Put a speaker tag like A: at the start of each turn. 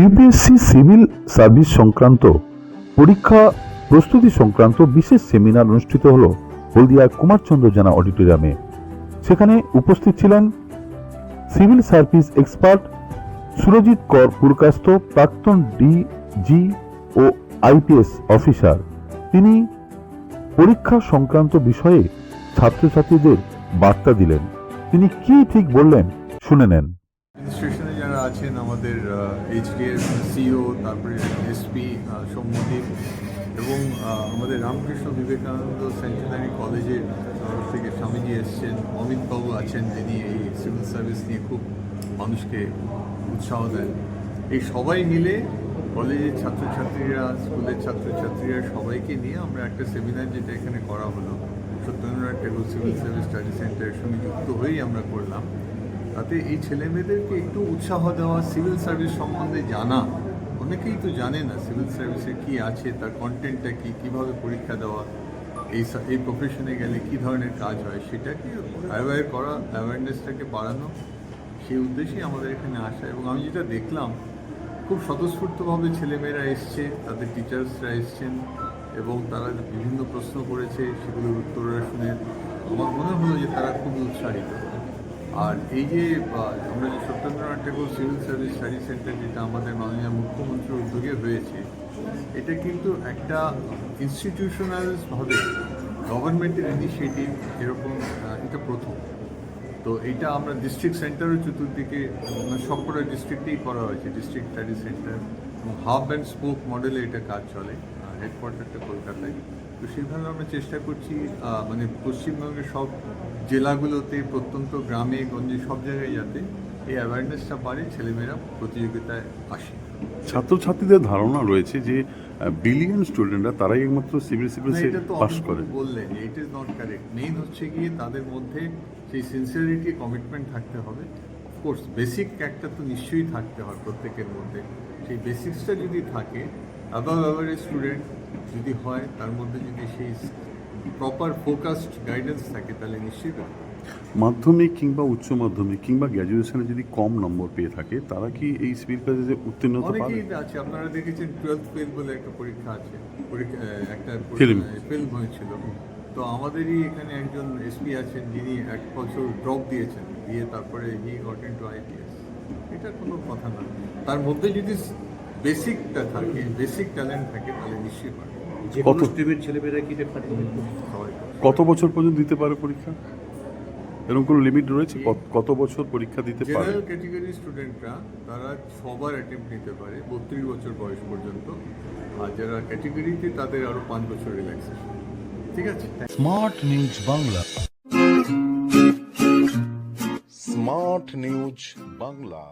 A: UPSC civil service সংক্রান্ত পরীক্ষা প্রস্তুতি সংক্রান্ত বিশেষ সেমিনার অনুষ্ঠিত হল হলদিয়ার কুমারচন্দ্র জানা অডিটোরিয়ামে। সেখানে উপস্থিত ছিলেন সিভিল সার্ভিস এক্সপার্ট সুরজিৎ কর পুরকাস্ত প্রাক্তন ডিজি ও আইপিএস অফিসার। তিনি পরীক্ষা সংক্রান্ত বিষয়ে ছাত্রছাত্রীদের বার্তা দিলেন। তিনি কি ঠিক বললেন? শুনে নেন।
B: অ্যাডমিনিস্ট্রেশনে যারা আছেন, আমাদের এইচডিএস সিও তারপরে এসপি সৌম্যদীপ এবং আমাদের রামকৃষ্ণ বিবেকানন্দ সেন্টিনারি কলেজের তরফ থেকে স্বামীজি এসছেন অমিত বাবু আছেন, যিনি এই সিভিল সার্ভিস নিয়ে খুব মানুষকে উৎসাহ দেন। এই সবাই মিলে কলেজের ছাত্রছাত্রীরা, স্কুলের ছাত্রছাত্রীরা সবাইকে নিয়ে আমরা একটা সেমিনার যেটা এখানে করা হলো। Satyendranath Tagore civil service study সেন্টারের সঙ্গে যুক্ত হয়েই আমরা করলাম। তাতে এই ছেলে মেয়েদেরকে একটু উৎসাহ দেওয়া সিভিল সার্ভিস সম্বন্ধে জানা। অনেকেই তো জানে না সিভিল সার্ভিসে কি আছে, তার কন্টেন্টটা কি, কীভাবে পরীক্ষা দেওয়া, এই এই প্রফেশনে গেলে কি ধরনের কাজ হয়, সেটাকে অ্যাওয়্যার করা অ্যাওয়ারনেসটাকে বাড়ানো, সেই উদ্দেশ্যেই আমাদের এখানে আসা। এবং আমি যেটা দেখলাম খুব স্বতঃস্ফূর্তভাবে ছেলেমেয়েরা এসছে, তাদের টিচার্সরা এসছেন এবং তারা বিভিন্ন প্রশ্ন করেছে, সেগুলোর উত্তররা শুনে আমার মনে হলো যে তারা খুবই উৎসাহিত। আর এই যে আমরা যে Satyendranath Thakur civil service study centre যেটা আমাদের মাননীয় মুখ্যমন্ত্রীর উদ্যোগে হয়েছে, এটা কিন্তু একটা ইনস্টিটিউশনালভাবে গভর্নমেন্টের ইনিশিয়েটিভ এরকম এটা প্রথম। তো এটা আমরা ডিস্ট্রিক্ট সেন্টারও চতুর্দিকে মানে সবকটা ডিস্ট্রিক্টেই করা হয়েছে district study centre hub and spoke মডেলে এটা কাজ চলে হেডকোয়ার্টারটা কলকাতায়। তো সেভাবে আমরা চেষ্টা করছি মানে পশ্চিমবঙ্গের সব জেলাগুলোতে, প্রত্যন্ত গ্রামে, গঞ্জে, সব জায়গায় যাতে এই অ্যাওয়ারনেসটা বাড়ে ছেলেমেয়েরা প্রতিযোগিতায় আসে।
C: ছাত্রছাত্রীদের ধারণা রয়েছে যে বিলিয়ন স্টুডেন্টরা তারাই একমাত্র সিভিল সার্ভিসে
B: তো
C: পাস করে।
B: বললেন it is not correct main হচ্ছে গিয়ে তাদের মধ্যে সেই সিনসিয়ারিটি কমিটমেন্ট থাকতে হবে। অফকোর্স বেসিক একটা তো নিশ্চয়ই থাকতে হয় প্রত্যেকের মধ্যে। সেই বেসিক্সটা যদি থাকে অ্যাবাভ অ্যাভারেজ স্টুডেন্ট যদি হয় তার মধ্যে যদি সেই প্রপার ফোকাসড গাইডেন্স থাকে তাহলে নিশ্চয়ই।
C: মাধ্যমিক কিংবা উচ্চ মাধ্যমিক কিংবা গ্র্যাজুয়েশনে যদি কম নম্বর পেয়ে থাকে তারা কি এই সিভিল সার্ভিসে উত্তীর্ণ হতে পারে
B: অনেকেই আছে আপনারা দেখেছেন টুয়েলথ ফেল বলে একটা পরীক্ষা আছে একটা
C: Film.
B: ফিল্ম হয়েছিল। তো আমাদেরই এখানে একজন এসপি আছেন যিনি এক বছর ড্রপ দিয়েছেন দিয়ে তারপরে he got into IPS এটা কোনো কথা না। তার মধ্যে যদি বেসিকটা থাকে বেসিক ট্যালেন্ট থাকে তাহলে নিশ্চয়ই পারে
D: যে
C: কত?
D: স্ট্রিমের ছেলেমেয়েরা কি।
C: কত বছর পর্যন্ত দিতে পারে পরীক্ষা? এরকম কোনো লিমিট রয়েছে? কত- কত বছর পরীক্ষা দিতে পারে?
B: জেনারেল ক্যাটেগরি স্টুডেন্টরা তারা ছবার অ্যাটেম্প নিতে পারে বত্রিশ বছর বয়স পর্যন্ত। আর যারা ক্যাটেগরিতে তাদের আরও পাঁচ বছর রিল্যাক্সেশন ঠিক আছে?
E: Smart news Bangla
F: smart news Bangla